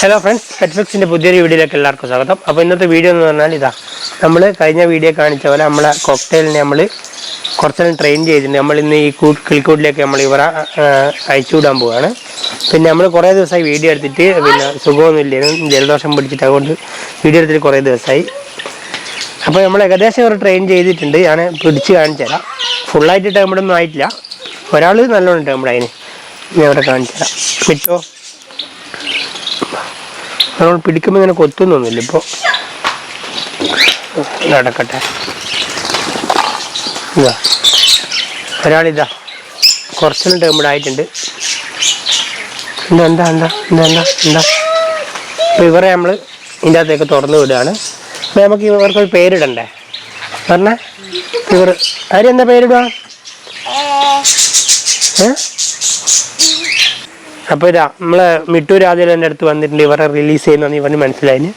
Hello friends പെറ്റ്ഫിക്സിന്റെ പുതിയൊരു വീഡിയോയിലേക്ക് എല്ലാവർക്കും സ്വാഗതം. അപ്പോൾ ഇന്നത്തെ വീഡിയോ എന്ന് പറഞ്ഞാൽ ഇതാ നമ്മൾ കഴിഞ്ഞ വീഡിയോ കാണിച്ച പോലെ നമ്മളെ കോക്ടെയിലിനെ നമ്മൾ കുറച്ചെല്ലാം ട്രെയിൻ ചെയ്തിട്ടുണ്ട്. നമ്മൾ ഇന്ന് ഈ കൂ കിളിക്കൂട്ടിലേക്ക് നമ്മൾ ഇവരെ ആ, അയച്ചു വിടാൻ പോവുകയാണ് പിന്നെ നമ്മൾ കുറേ ദിവസമായി വീഡിയോ എടുത്തിട്ട് പിന്നെ സുഖമൊന്നുമില്ലായിരുന്നു ജലദോഷം പിടിച്ചിട്ട് അതുകൊണ്ട് വീഡിയോ എടുത്തിട്ട് കുറേ ദിവസമായി. അപ്പോൾ നമ്മൾ ഏകദേശം ഒരു ട്രെയിൻ ചെയ്തിട്ടുണ്ട്. ഞാൻ പിടിച്ച് കാണിച്ചു തരാം. ഫുള്ളായിട്ട് ടൈമിടൊന്നും ആയിട്ടില്ല. ഒരാൾ നല്ലോണം ടേമിഡ് അതിന് ഞാൻ ഇവിടെ കാണിച്ചു തരാം. മിറ്റോ നമ്മൾ പിടിക്കുമ്പോൾ ഇങ്ങനെ കൊത്തുന്നൊന്നുമില്ല ഇപ്പോൾ നടക്കട്ടെ. ഇതാ. ഒരാളിതാ. കുറച്ചും ടേമ്പിൾ ആയിട്ടുണ്ട് എന്താ എന്താ എന്താ എന്താ എന്താ? എന്താ അപ്പോൾ ഇവരെ നമ്മൾ ഇതിന്റെ അകത്തേക്ക് തുറന്നു വിടുകയാണ്. അപ്പോൾ നമുക്ക് ഇവർക്കൊരു പേരിടണ്ടേ? പറഞ്ഞേ. ഇവർ ആര് എന്താ പേരിടുക? ഏ? അപ്പോൾ ഇതാ നമ്മളെ മിട്ടു എന്റെ അടുത്ത് വന്നിട്ടുണ്ട്. ഇവരെ റിലീസ് ചെയ്യുന്ന ഇവന് മനസ്സിലായിന്.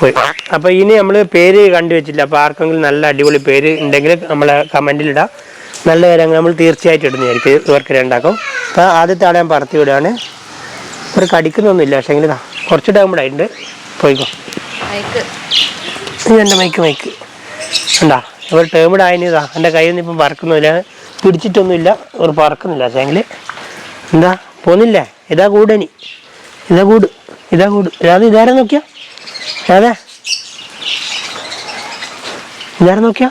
പോയി. അപ്പോൾ ഇനി നമ്മൾ പേര് കണ്ടുവച്ചില്ല അപ്പോൾ ആർക്കെങ്കിലും നല്ല അടിപൊളി പേര് ഉണ്ടെങ്കിൽ നമ്മളെ കമന്റിലിടാം നല്ല കാര്യങ്ങൾ നമ്മൾ തീർച്ചയായിട്ടും ഇടുന്നതായിരിക്കും ഇവർക്ക് രണ്ടാക്കും. അപ്പോൾ ആദ്യത്തെ ആളെ ഞാൻ പറത്തി വിടുകയാണ്. ഒരു കടിക്കുന്നൊന്നുമില്ല. പക്ഷേ എങ്കിൽ കുറച്ച് ടൈം കൂടെ ആയിട്ടുണ്ട്. പോയിക്കോ. ഇത് എന്റെ മൈക്ക് മൈക്ക്. ഉണ്ടാ ഇവർ ടേമിഡ് ആയതാ എന്റെ കയ്യിൽ നിന്ന് ഇപ്പം പറക്കുന്നില്ല പിടിച്ചിട്ടൊന്നുമില്ല. ഇവർ പറക്കുന്നില്ല. പക്ഷേങ്കിൽ എന്താ? പോന്നില്ലേ. ഇതാ കൂടനി ഇതാ കൂട്. ഇതാ കൂട്. രാധ ഇതാരം നോക്കിയാ? അതെ ഇതാരം നോക്കിയാ?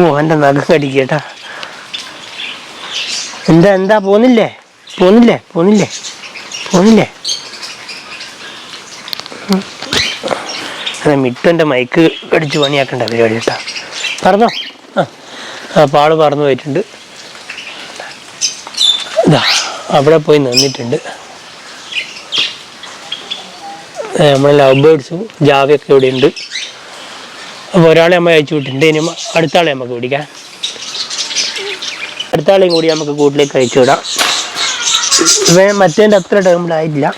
ഓ എന്റെ നഖം കടിക്കട്ടാ എന്താ എന്താ പോന്നില്ലേ? പോന്നില്ലേ? പോന്നില്ലേ? പോന്നില്ലേ? അതെ മിട്ടന്റെ മൈക്ക് അടിച്ച് പണിയാക്കണ്ട പരിപാടി കേട്ടാ. പറഞ്ഞോ. ആ അപ്പോൾ പറഞ്ഞു പോയിട്ടുണ്ട്. ഇതാ അവിടെ പോയി നിന്നിട്ടുണ്ട്. നമ്മളെ ലവ് ബേർഡ്സും ജാവയൊക്കെ ഇവിടെ ഉണ്ട്. അപ്പോൾ ഒരാളെ നമ്മൾ അയച്ചു വിട്ടിട്ടുണ്ട്. ഇനി അടുത്ത ആളെ നമുക്ക് പിടിക്കാം. അടുത്താളെയും കൂടി നമുക്ക് കൂട്ടിലേക്ക് അയച്ചു വിടാം. ഇവ മറ്റേന്റെ അത്ര ടേമിലായിട്ടില്ല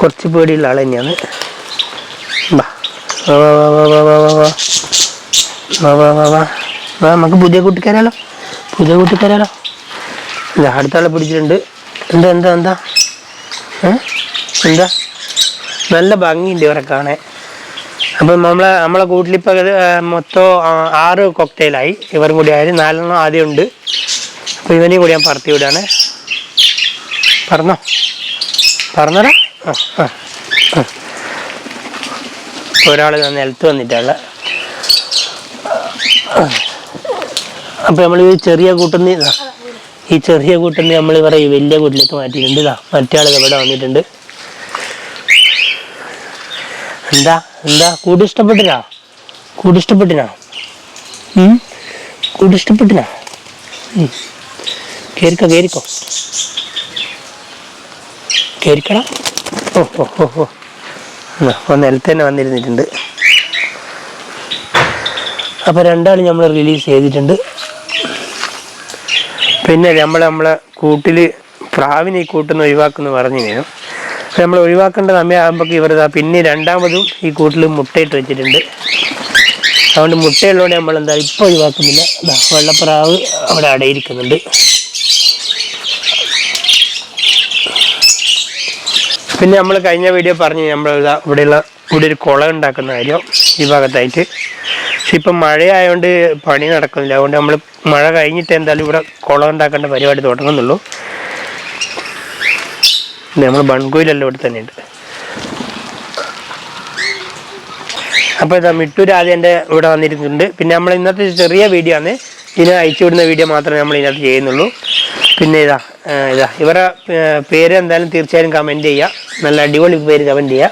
കുറച്ച് പേടിയുള്ള ആൾ തന്നെയാണ്. നമുക്ക് പുതിയ കൂട്ടിക്കാരാലോ? പുതിയ കൂട്ടിക്കാരാലോ? അടുത്താളെ പിടിച്ചിട്ടുണ്ട്. എന്താ എന്താ എന്താ? എന്താ? നല്ല ഭംഗിയുണ്ട് ഇവരെ കാണാൻ. അപ്പം നമ്മളെ നമ്മളെ കൂട്ടിലിപ്പോൾ മൊത്തം ആറ് കൊക്ടെയിലായി ഇവരും കൂടി ആയാലും നാലെണ്ണം ആദ്യം ഉണ്ട്. അപ്പോൾ ഇവനെയും കൂടി ഞാൻ പറത്തി വിടുകയാണ് പറഞ്ഞോ? പറഞ്ഞടാ? ആ ആ ഒരാൾ നിലത്ത് വന്നിട്ടുള്ള അപ്പോൾ നമ്മൾ ചെറിയ കൂട്ടുന്ന ഈ ചെറിയ കൂട്ടുന്ന നമ്മൾ ഇവരെ ഈ വലിയ കൂട്ടിലേക്ക് മാറ്റിയിട്ടുണ്ട് ഇതാ. മറ്റേ ഇവിടെ വന്നിട്ടുണ്ട്. എന്താ? എന്താ? കൂട് ഇഷ്ടപ്പെട്ടിനാ? കൂട് ഇഷ്ടപ്പെട്ടിനാ? കൂടി ഇഷ്ടപ്പെട്ടിനാ? ഉം. കേറിക്കോ കേറിക്കോ. ഓ ഓ ഓ ഓ. അപ്പോൾ നിലത്ത് തന്നെ വന്നിരുന്നിട്ടുണ്ട്. അപ്പോൾ രണ്ടാളും നമ്മൾ റിലീസ് ചെയ്തിട്ടുണ്ട്. പിന്നെ നമ്മൾ നമ്മളെ കൂട്ടിൽ പ്രാവിനെ ഈ കൂട്ടിന്ന് ഒഴിവാക്കുന്നു പറഞ്ഞു കഴിഞ്ഞു. നമ്മൾ ഒഴിവാക്കേണ്ട സമയമാകുമ്പോൾ ഇവർ പിന്നെ രണ്ടാമതും ഈ കൂട്ടിൽ മുട്ടയിട്ട് വെച്ചിട്ടുണ്ട്. അതുകൊണ്ട് മുട്ടയുള്ളതുകൊണ്ട് നമ്മൾ എന്താ ഇപ്പോൾ ഒഴിവാക്കുന്നില്ല. വെള്ളപ്രാവ് അവിടെ അടയിരിക്കുന്നുണ്ട്. പിന്നെ നമ്മൾ കഴിഞ്ഞ വീഡിയോ പറഞ്ഞു നമ്മൾ ഇവിടെയുള്ള ഇവിടെ ഒരു കുളം ഉണ്ടാക്കുന്ന കാര്യം ഈ ഭാഗത്തായിട്ട്. പക്ഷെ ഇപ്പം മഴയായതുകൊണ്ട് പണി നടക്കുന്നില്ല. അതുകൊണ്ട് നമ്മൾ മഴ കഴിഞ്ഞിട്ട് എന്തായാലും ഇവിടെ കുളം ഉണ്ടാക്കേണ്ട പരിപാടി തുടങ്ങുന്നുള്ളൂ. നമ്മൾ ബൺകുയിലെല്ലാം ഇവിടെ തന്നെ ഉണ്ട്. അപ്പോൾ ഇതാ മിട്ടൂർ ആദ്യം എന്റെ ഇവിടെ വന്നിരുന്നുണ്ട് പിന്നെ നമ്മൾ ഇന്നത്തെ ചെറിയ വീഡിയോ ആണ്. ഇതിനെ അയച്ചു വിടുന്ന വീഡിയോ മാത്രമേ നമ്മൾ ഇതിനകത്ത് ചെയ്യുന്നുള്ളൂ. പിന്നെ ഇതാ ഇതാ ഇവരുടെ പേര് എന്തായാലും തീർച്ചയായും കമന്റ് ചെയ്യുക നല്ല അടിപൊളി പേര് കമന്റ് ചെയ്യുക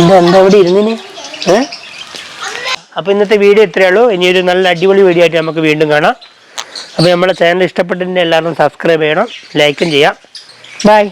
എന്താ ഇവിടെ ഇരുന്നിന്? അപ്പൊ അപ്പോൾ ഇന്നത്തെ വീഡിയോ ഇത്രയേ ഉള്ളൂ. ഇനിയൊരു നല്ല അടിപൊളി വീഡിയോ ആയിട്ട് നമുക്ക് വീണ്ടും കാണാം. അപ്പോൾ നമ്മളെ ചാനൽ ഇഷ്ടപ്പെട്ടിട്ടുണ്ടെങ്കിൽ എല്ലാവരും സബ്സ്ക്രൈബ് ചെയ്യണം. ലൈക്കും ചെയ്യാം. ബൈ